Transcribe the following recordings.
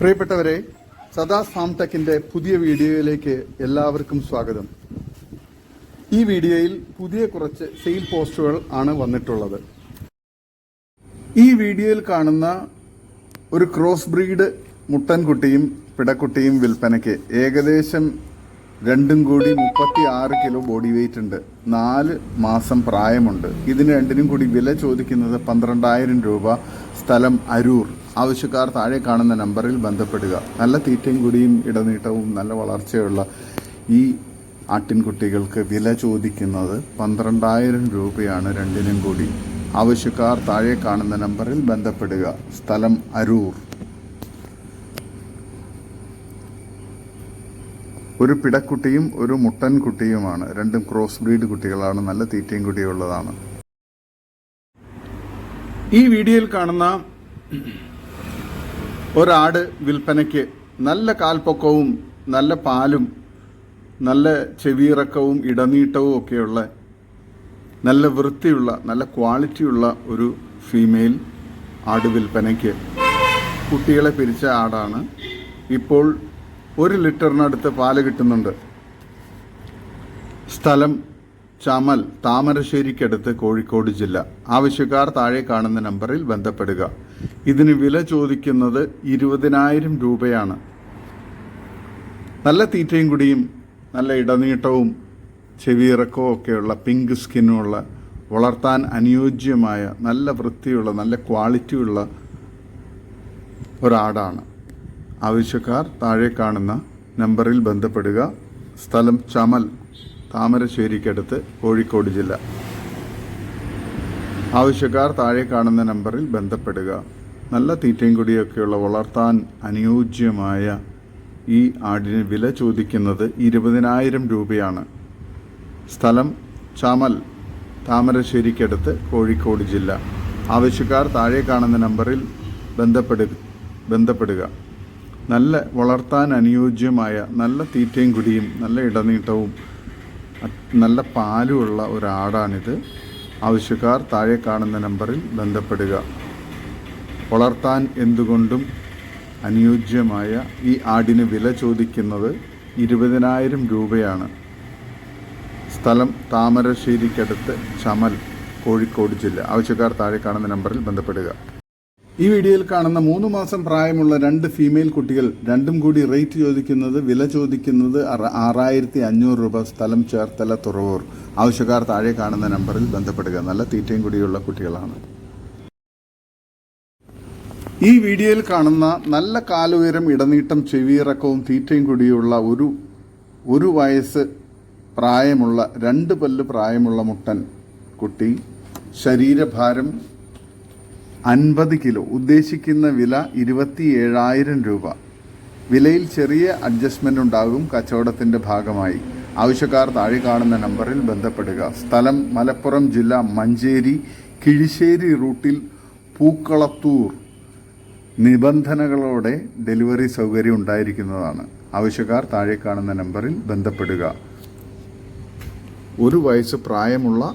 പ്രിയപ്പെട്ടവരെ സദാ സാംടെക്കിന്റെ പുതിയ വീഡിയോയിലേക്ക് എല്ലാവർക്കും സ്വാഗതം. ഈ വീഡിയോയിൽ പുതിയ കുറച്ച് സെയിൽ പോസ്റ്റുകൾ ആണ് വന്നിട്ടുള്ളത്. ഈ വീഡിയോയിൽ കാണുന്ന ഒരു ക്രോസ് ബ്രീഡ് മുട്ടൻകുട്ടിയും പിടക്കുട്ടിയും വിൽപ്പനയ്ക്ക് ഏകദേശം രണ്ടും കൂടി മുപ്പത്തി ആറ് കിലോ ബോഡി വെയിറ്റ് ഉണ്ട്. നാല് മാസം പ്രായമുണ്ട്. ഇതിന് രണ്ടിനും കൂടി വില ചോദിക്കുന്നത് പന്ത്രണ്ടായിരം രൂപ. സ്ഥലം അരൂർ. ആവശ്യക്കാർ താഴെ കാണുന്ന നമ്പറിൽ ബന്ധപ്പെടുക. നല്ല തീറ്റയും കൂടിയും ഇടനീട്ടവും നല്ല വളർച്ചയുള്ള ഈ ആട്ടിൻകുട്ടികൾക്ക് വില ചോദിക്കുന്നത് പന്ത്രണ്ടായിരം രൂപയാണ് രണ്ടിനും കൂടി. ആവശ്യക്കാർ താഴെ കാണുന്ന നമ്പറിൽ ബന്ധപ്പെടുക. സ്ഥലം അരൂർ. ഒരു പിടക്കുട്ടിയും ഒരു മുട്ടൻ കുട്ടിയുമാണ് രണ്ടും ക്രോസ് ബ്രീഡ് കുട്ടികളാണ്. നല്ല തീറ്റയും കുട്ടിയുള്ളതാണ് ഈ വീഡിയോയിൽ കാണുന്ന ഒരാട് വിൽപ്പനയ്ക്ക് നല്ല കാൽപ്പൊക്കവും നല്ല പാലും നല്ല ചെവിയിറക്കവും ഇടനീട്ടവും ഒക്കെയുള്ള നല്ല വൃത്തിയുള്ള നല്ല ക്വാളിറ്റിയുള്ള ഒരു ഫീമെയിൽ ആട് വിൽപ്പനയ്ക്ക് കുട്ടികളെ പിരിച്ച ആടാണ്. ഇപ്പോൾ ഒരു ലിറ്ററിനടുത്ത് പാൽ കിട്ടുന്നുണ്ട്. സ്ഥലം ചമൽ താമരശ്ശേരിക്കടുത്ത് കോഴിക്കോട് ജില്ല. ആവശ്യക്കാർ താഴെ കാണുന്ന നമ്പറിൽ ബന്ധപ്പെടുക. ഇതിന് വില ചോദിക്കുന്നത് ഇരുപതിനായിരം രൂപയാണ്. നല്ല തീറ്റയും കുടിയും നല്ല ഇടനീട്ടവും ചെവിയിറക്കവും ഒക്കെയുള്ള പിങ്ക് സ്കിന്നുമുള്ള വളർത്താൻ അനുയോജ്യമായ നല്ല വൃത്തിയുള്ള നല്ല ക്വാളിറ്റിയുള്ള ഒരാടാണ്. ആവശ്യക്കാർ താഴെ കാണുന്ന നമ്പറിൽ ബന്ധപ്പെടുക. സ്ഥലം ചമൽ താമരശ്ശേരിക്കടുത്ത് കോഴിക്കോട് ജില്ല. ആവശ്യക്കാർ താഴെ കാണുന്ന നമ്പറിൽ ബന്ധപ്പെടുക. നല്ല തീറ്റയും കുടിയൊക്കെയുള്ള വളർത്താൻ അനുയോജ്യമായ ഈ ആടിന് വില ചോദിക്കുന്നത് ഇരുപതിനായിരം രൂപയാണ്. സ്ഥലം ചമൽ താമരശ്ശേരിക്കടുത്ത് കോഴിക്കോട് ജില്ല. ആവശ്യക്കാർ താഴെ കാണുന്ന നമ്പറിൽ ബന്ധപ്പെടുക ബന്ധപ്പെടുക. നല്ല വളർത്താൻ അനുയോജ്യമായ നല്ല തീറ്റയും കുടിയും നല്ല ഇടനീട്ടവും നല്ല പാലുമുള്ള ഒരാടാണിത്. ആവശ്യക്കാർ താഴെ കാണുന്ന നമ്പറിൽ ബന്ധപ്പെടുക. വളർത്താൻ എന്തുകൊണ്ടും അനുയോജ്യമായ ഈ ആടിന് വില ചോദിക്കുന്നത് ഇരുപതിനായിരം രൂപയാണ്. സ്ഥലം താമരശ്ശേരിക്കടുത്ത് ചമൽ കോഴിക്കോട് ജില്ല. ആവശ്യക്കാർ താഴെ കാണുന്ന നമ്പറിൽ ബന്ധപ്പെടുക. ഈ വീഡിയോയിൽ കാണുന്ന മൂന്ന് മാസം പ്രായമുള്ള രണ്ട് ഫീമെയിൽ കുട്ടികൾ രണ്ടും കൂടി റേറ്റ് ചോദിക്കുന്നത് വില ചോദിക്കുന്നത് ആറായിരത്തി അഞ്ഞൂറ് രൂപ സ്ഥലം ചേർത്തല തുറവൂർ. ആവശ്യക്കാർ താഴെ കാണുന്ന നമ്പറിൽ ബന്ധപ്പെടുക. നല്ല തീറ്റയും കൂടിയുള്ള കുട്ടികളാണ്. ഈ വീഡിയോയിൽ കാണുന്ന നല്ല കാലുയരം ഇടനീട്ടം ചെവിയിറക്കവും തീറ്റയും കൂടിയുള്ള ഒരു ഒരു വയസ്സ് പ്രായമുള്ള രണ്ട് പല്ല് പ്രായമുള്ള മുട്ടൻ കുട്ടി ശരീരഭാരം അൻപത് കിലോ. ഉദ്ദേശിക്കുന്ന വില ഇരുപത്തി ഏഴായിരം രൂപ. വിലയിൽ ചെറിയ അഡ്ജസ്റ്റ്മെന്റ് ഉണ്ടാകും കച്ചവടത്തിന്റെ ഭാഗമായി. ആവശ്യക്കാർ താഴെ കാണുന്ന നമ്പറിൽ ബന്ധപ്പെടുക. സ്ഥലം മലപ്പുറം ജില്ല മഞ്ചേരി കിഴിശ്ശേരി റൂട്ടിൽ പൂക്കളത്തൂർ. നിബന്ധനകളോടെ ഡെലിവറി സൗകര്യം ഉണ്ടായിരിക്കുന്നതാണ്. ആവശ്യക്കാർ താഴെ കാണുന്ന നമ്പറിൽ ബന്ധപ്പെടുക. ഒരു വയസ്സ് പ്രായമുള്ള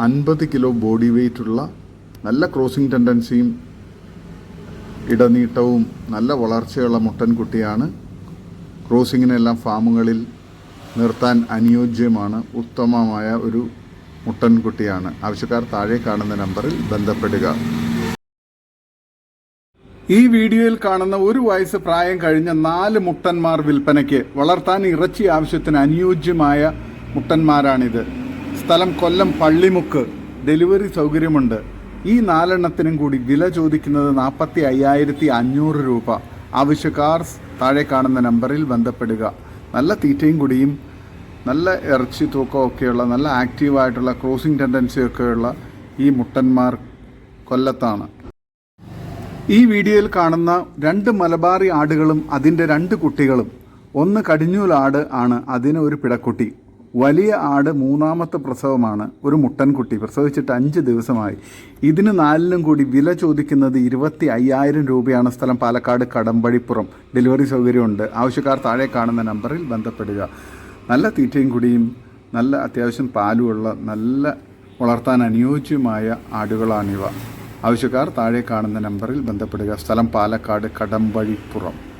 അൻപത് കിലോ ബോഡി വെയ്റ്റുള്ള നല്ല ക്രോസിംഗ് ടെൻഡൻസിയും ഇടനീട്ടവും നല്ല വളർച്ചയുള്ള മുട്ടൻകുട്ടിയാണ് ക്രോസിങ്ങിനെല്ലാം ഫാമുകളിൽ നിർത്താൻ അനുയോജ്യമാണ് ഉത്തമമായ ഒരു മുട്ടൻകുട്ടിയാണ് ആവശ്യക്കാർ താഴെ കാണുന്ന നമ്പറിൽ ബന്ധപ്പെടുക. ഈ വീഡിയോയിൽ കാണുന്ന ഒരു വയസ്സ് പ്രായം കഴിഞ്ഞ നാല് മുട്ടന്മാർ വിൽപ്പനയ്ക്ക് വളർത്താൻ ഇറച്ചി ആവശ്യത്തിന് അനുയോജ്യമായ മുട്ടന്മാരാണിത്. സ്ഥലം കൊല്ലം പള്ളിമുക്ക്. ഡെലിവറി സൗകര്യമുണ്ട്. ഈ നാലെണ്ണത്തിനും കൂടി വില ചോദിക്കുന്നത് നാൽപ്പത്തി അയ്യായിരത്തി അഞ്ഞൂറ് രൂപ. ആവശ്യക്കാർ താഴെ കാണുന്ന നമ്പറിൽ ബന്ധപ്പെടുക. നല്ല തീറ്റയും കുടിയും നല്ല ഇറച്ചി തൂക്കമൊക്കെയുള്ള നല്ല ആക്റ്റീവായിട്ടുള്ള ക്രോസിംഗ് ടെൻഡൻസി ഒക്കെയുള്ള ഈ മുട്ടന്മാർ കൊല്ലത്താണ്. ഈ വീഡിയോയിൽ കാണുന്ന രണ്ട് മലബാറി ആടുകളും അതിന്റെ രണ്ട് കുട്ടികളും. ഒന്ന് കടിഞ്ഞൂലാട് ആണ് അതിന് ഒരു പിടക്കുട്ടി. വലിയ ആട് മൂന്നാമത്തെ പ്രസവമാണ്. ഒരു മുട്ടൻകുട്ടി പ്രസവിച്ചിട്ട് അഞ്ച് ദിവസമായി. ഇതിന് നാലിനും കൂടി വില ചോദിക്കുന്നത് ഇരുപത്തി അയ്യായിരം രൂപയാണ് സ്ഥലം. പാലക്കാട് കടമ്പഴിപ്പുറം. ഡെലിവറി സൗകര്യമുണ്ട്. ആവശ്യക്കാർ താഴെ കാണുന്ന നമ്പറിൽ ബന്ധപ്പെടുക. നല്ല തീറ്റയും കുടിയും നല്ല അത്യാവശ്യം പാലുമുള്ള നല്ല വളർത്താൻ അനുയോജ്യമായ ആടുകളാണിവ. ആവശ്യക്കാർ താഴെ കാണുന്ന നമ്പറിൽ ബന്ധപ്പെടുക. സ്ഥലം പാലക്കാട് കടമ്പഴിപ്പുറം.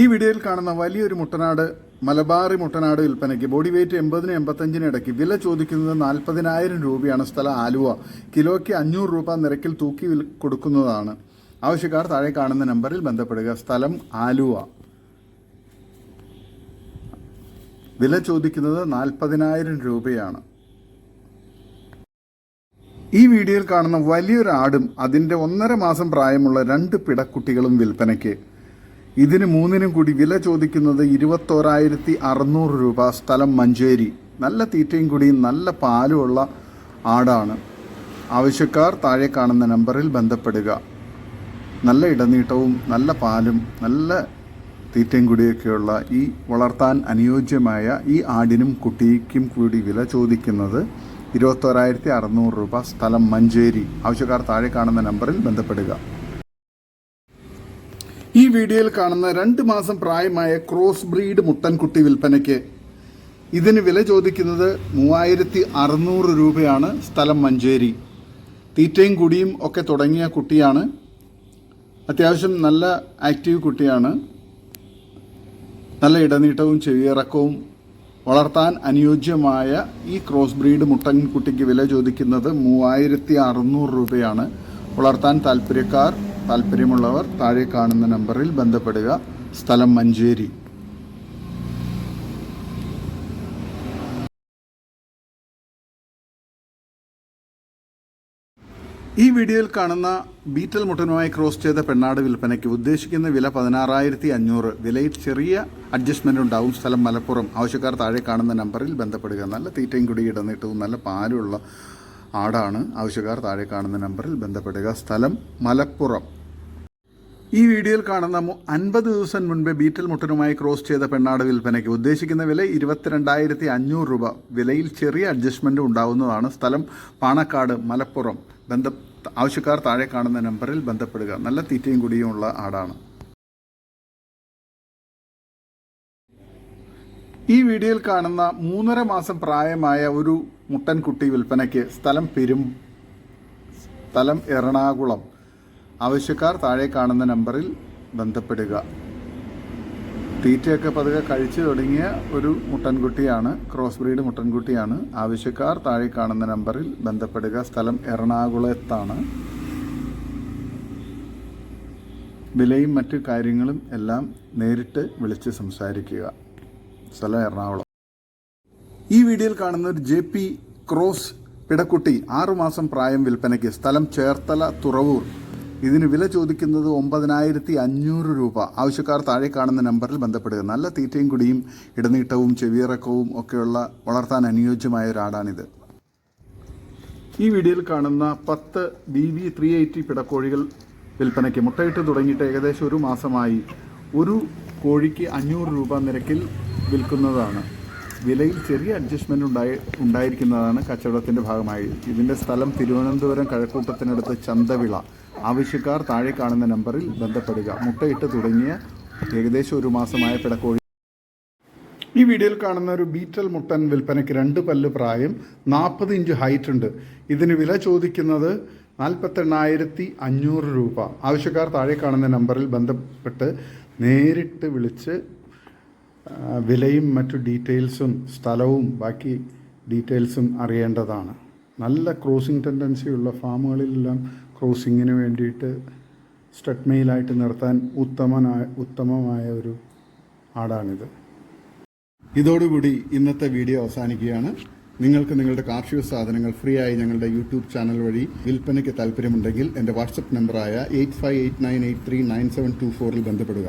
ഈ വീഡിയോയിൽ കാണുന്ന വലിയൊരു മുട്ടനാട് മലബാറി മുട്ടനാട് വിൽപ്പനയ്ക്ക് ബോഡി വെയിറ്റ് എൺപതിന് എൺപത്തഞ്ചിന് ഇടയ്ക്ക് വില ചോദിക്കുന്നത് നാൽപ്പതിനായിരം രൂപയാണ്. സ്ഥലം ആലുവ. കിലോയ്ക്ക് അഞ്ഞൂറ് രൂപ നിരക്കിൽ തൂക്കി കൊടുക്കുന്നതാണ്. ആവശ്യക്കാർ താഴെ കാണുന്ന നമ്പറിൽ ബന്ധപ്പെടുക. സ്ഥലം ആലുവ. വില ചോദിക്കുന്നത് നാൽപ്പതിനായിരം രൂപയാണ്. ഈ വീഡിയോയിൽ കാണുന്ന വലിയൊരു ആടും അതിന്റെ ഒന്നര മാസം പ്രായമുള്ള രണ്ട് പിടക്കുട്ടികളും വിൽപ്പനയ്ക്ക്. ഇതിന് മൂന്നിനും കൂടി വില ചോദിക്കുന്നത് ഇരുപത്തോരായിരത്തി അറുന്നൂറ് രൂപ. സ്ഥലം മഞ്ചേരി. നല്ല തീറ്റയും കൂടിയും നല്ല പാലുമുള്ള ആടാണ്. ആവശ്യക്കാർ താഴെ കാണുന്ന നമ്പറിൽ ബന്ധപ്പെടുക. നല്ല ഇടനീട്ടവും നല്ല പാലും നല്ല തീറ്റയും കൂടിയൊക്കെയുള്ള ഈ വളർത്താൻ അനുയോജ്യമായ ഈ ആടിനും കുട്ടിക്കും കൂടി വില ചോദിക്കുന്നത് ഇരുപത്തോരായിരത്തി അറുന്നൂറ് രൂപ. സ്ഥലം മഞ്ചേരി. ആവശ്യക്കാർ താഴെ കാണുന്ന നമ്പറിൽ ബന്ധപ്പെടുക. ഈ വീഡിയോയിൽ കാണുന്ന രണ്ട് മാസം പ്രായമായ ക്രോസ് ബ്രീഡ് മുട്ടൻകുട്ടി വിൽപ്പനയ്ക്ക് ഇതിന് വില ചോദിക്കുന്നത് മൂവായിരത്തി അറുന്നൂറ് രൂപയാണ് സ്ഥലം മഞ്ചേരി. തീറ്റയും കുടിയും ഒക്കെ തുടങ്ങിയ കുട്ടിയാണ്. അത്യാവശ്യം നല്ല ആക്റ്റീവ് കുട്ടിയാണ്. നല്ല ഇടനീട്ടവും ചെവിയിറക്കവും വളർത്താൻ അനുയോജ്യമായ ഈ ക്രോസ് ബ്രീഡ് മുട്ടൻകുട്ടിക്ക് വില ചോദിക്കുന്നത് മൂവായിരത്തി അറുന്നൂറ് രൂപയാണ്. വളർത്താൻ താല്പര്യക്കാർ താല്പര്യമുള്ളവർ താഴെ കാണുന്ന നമ്പറിൽ ബന്ധപ്പെടുക. സ്ഥലം മഞ്ചേരി. ഈ വീഡിയോയിൽ കാണുന്ന ബീറ്റൽ മുട്ടനുമായി ക്രോസ് ചെയ്ത പെണ്ണാട് വിൽപ്പനയ്ക്ക് ഉദ്ദേശിക്കുന്ന വില പതിനാറായിരത്തി അഞ്ഞൂറ് വിലയിൽ ചെറിയ അഡ്ജസ്റ്റ്മെന്റ് ഉണ്ടാവും. സ്ഥലം മലപ്പുറം. ആവശ്യക്കാർ താഴെ കാണുന്ന നമ്പറിൽ ബന്ധപ്പെടുക. നല്ല തീറ്റയും കുടി ഇടന്നിട്ടവും നല്ല പാലുള്ള ആടാണ്. ആവശ്യക്കാർ താഴെ കാണുന്ന നമ്പറിൽ ബന്ധപ്പെടുക. സ്ഥലം മലപ്പുറം. ഈ വീഡിയോയിൽ കാണുന്ന അൻപത് ദിവസം മുൻപ് ബീറ്റൽ മുട്ടനുമായി ക്രോസ് ചെയ്ത പെണ്ണാട് വിൽപ്പനയ്ക്ക് ഉദ്ദേശിക്കുന്ന വില ഇരുപത്തിരണ്ടായിരത്തി അഞ്ഞൂറ് രൂപ. വിലയിൽ ചെറിയ അഡ്ജസ്റ്റ്മെന്റ് ഉണ്ടാവുന്നതാണ് സ്ഥലം പാണക്കാട് മലപ്പുറം. ബന്ധ ആവശ്യക്കാർ താഴെ കാണുന്ന നമ്പറിൽ ബന്ധപ്പെടുക. നല്ല തീറ്റയും കുടിയുമുള്ള ആടാണ്. ഈ വീഡിയോയിൽ കാണുന്ന മൂന്നര മാസം പ്രായമായ ഒരു മുട്ടൻകുട്ടി വിൽപ്പനയ്ക്ക് സ്ഥലം പെരും സ്ഥലം എറണാകുളം. ആവശ്യക്കാർ താഴെ കാണുന്ന നമ്പറിൽ ബന്ധപ്പെടുക. തീറ്റയൊക്കെ പതുക്കെ കഴിച്ചു തുടങ്ങിയ ഒരു മുട്ടൻകുട്ടിയാണ് ക്രോസ് ബ്രീഡ് മുട്ടൻകുട്ടിയാണ്. ആവശ്യക്കാർ താഴെ കാണുന്ന നമ്പറിൽ ബന്ധപ്പെടുക. സ്ഥലം എറണാകുളത്താണ്. വിലയും മറ്റു കാര്യങ്ങളും എല്ലാം നേരിട്ട് വിളിച്ച് സംസാരിക്കുക. സ്ഥലം എറണാകുളം. ഈ വീഡിയോയിൽ കാണുന്ന ഒരു ജെ പി ക്രോസ് പിടക്കുട്ടി ആറുമാസം പ്രായം വിൽപ്പനയ്ക്ക് സ്ഥലം ചേർത്തല തുറവൂർ ഇതിന് വില ചോദിക്കുന്നത് ഒമ്പതിനായിരത്തി അഞ്ഞൂറ് രൂപ. ആവശ്യക്കാർ താഴെ കാണുന്ന നമ്പറിൽ ബന്ധപ്പെടുക. നല്ല തീറ്റയും കുടിയും ഇടനീട്ടവും ചെവിയിറക്കവും ഒക്കെയുള്ള വളർത്താൻ അനുയോജ്യമായ ഒരാടാണിത് ഈ വീഡിയോയിൽ കാണുന്ന പത്ത് ബി വി ത്രീ എയ്റ്റി പിടക്കോഴികൾ വിൽപ്പനയ്ക്ക് മുട്ടയിട്ട് തുടങ്ങിയിട്ട് ഏകദേശം ഒരു മാസമായി ഒരു കോഴിക്ക് അഞ്ഞൂറ് രൂപ നിരക്കിൽ വിൽക്കുന്നതാണ്. വിലയിൽ ചെറിയ അഡ്ജസ്റ്റ്മെന്റ് ഉണ്ടായി ഉണ്ടായിരിക്കുന്നതാണ് കച്ചവടത്തിന്റെ ഭാഗമായി. ഇതിന്റെ സ്ഥലം തിരുവനന്തപുരം കഴക്കൂട്ടത്തിനടുത്ത് ചന്തവിള. ആവശ്യക്കാർ താഴെ കാണുന്ന നമ്പറിൽ ബന്ധപ്പെടുക. മുട്ടയിട്ട് തുടങ്ങിയ ഏകദേശം ഒരു മാസമായ പിടക്കോഴി ഈ വീഡിയോയിൽ കാണുന്ന ഒരു ബീറ്റൽ മുട്ടൻ വിൽപ്പനയ്ക്ക് രണ്ട് പല്ല് പ്രായം നാൽപ്പത് ഇഞ്ച് ഹൈറ്റ് ഉണ്ട്. ഇതിന് വില ചോദിക്കുന്നത് നാൽപ്പത്തെണ്ണായിരത്തി അഞ്ഞൂറ് രൂപ. ആവശ്യക്കാർ താഴെ കാണുന്ന നമ്പറിൽ ബന്ധപ്പെട്ട് നേരിട്ട് വിളിച്ച് വിലയും മറ്റു ഡീറ്റെയിൽസും സ്ഥലവും ബാക്കി ഡീറ്റെയിൽസും അറിയേണ്ടതാണ്. നല്ല ക്രോസിംഗ് ടെൻഡൻസിയുള്ള ഫാമുകളിലെല്ലാം ക്രോസിങ്ങിന് വേണ്ടിയിട്ട് സ്റ്റഡ്മെയിലായിട്ട് നിർത്താൻ ഉത്തമനായ ഉത്തമമായ ഒരു ആടാണിത്. ഇതോടുകൂടി ഇന്നത്തെ വീഡിയോ അവസാനിക്കുകയാണ്. നിങ്ങൾക്ക് നിങ്ങളുടെ കാർഷിക സാധനങ്ങൾ ഫ്രീ ആയി ഞങ്ങളുടെ യൂട്യൂബ് ചാനൽ വഴി വിൽപ്പനയ്ക്ക് താല്പര്യമുണ്ടെങ്കിൽ എന്റെ വാട്സപ്പ് നമ്പറായ eight five eight nine eight three nine seven two ഫോറിൽ ബന്ധപ്പെടുക.